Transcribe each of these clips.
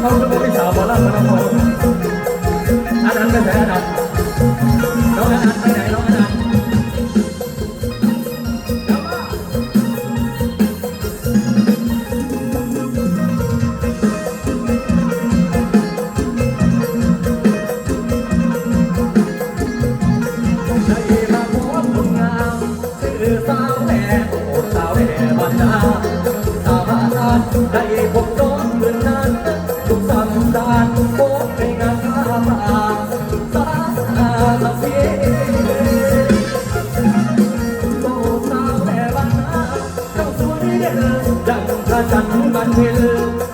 เขาจะบอกพี่สาวหมอลำมา ล่บ้านาสาบานได้พบน้องเมื่อนั้นทุกสัปดาห์พบในงานข้ามานสามานเสียโตสาวแม่บ้านนาเจ้าสวยเด่นดังพระจันทร์บันเพ็ญ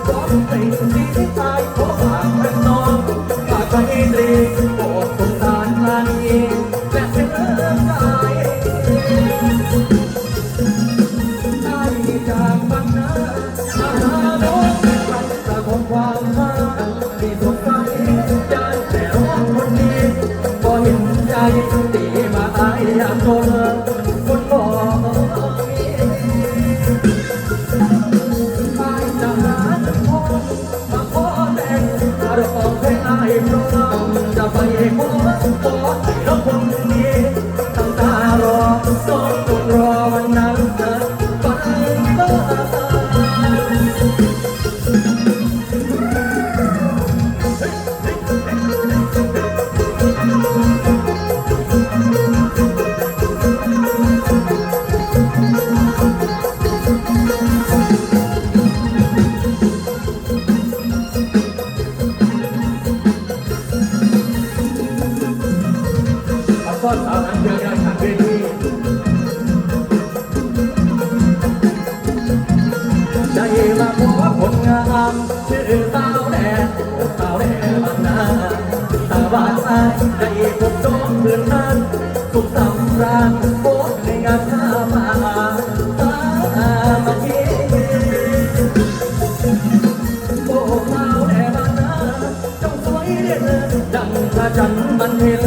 ร้องเพลงที่ตายขอฝากแม่น้องฝากไว้ตรีโปรดสง เห็นใจตีมาตายยามโดนคนบอกไปจะหาจะพบมาขอแต่งอารมณ์เพลงไอ้พร้อมจะไปขอขอ มาพบผลงามชื่อสาวแดงสาวแดงบางนาสาวบ้านอายได้พบน้องเพื่อนนั้นสุขสำราญโพสในงานข้ามาตามาเที่โอ้สาวแด่บ้านนาเจ้าสวยเด่นดังพระจันทร์บันเพ็ญ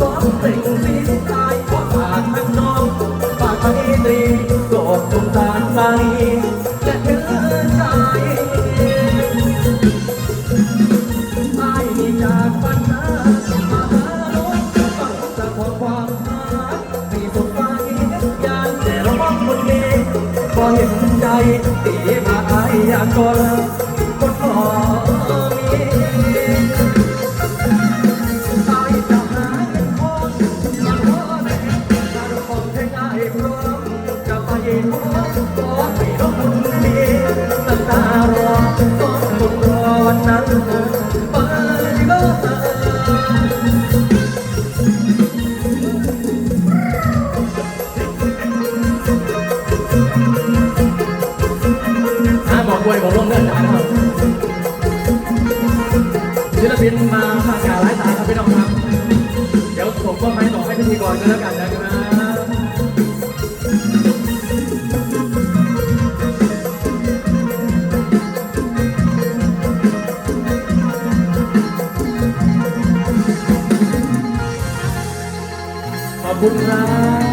ร้องเพลงสีตายขอฝากแม่น้องฝากไปตรีโปรดสงสารใจแจากบ้านนามาหาน้องฟังจากความความหาให้สดใสยานแต่ระวังคนนี้ก็เห็นใจตีมาไอ้อยากก็แล้วคนพอมีตายจะหาเงินทองมาขอแม่การของเพลงไอ้พร้อมจะไปขอขอให้น้องคนดีตั้งตารอต้องคนรอวันนั้น ศิลปินมาผ่านการไลฟ์สายครับพี่น้องครับ เดี๋ยวผมก็ไม่ต่อให้พิธีกรกันแล้วกันนะครับขอบคุณครับ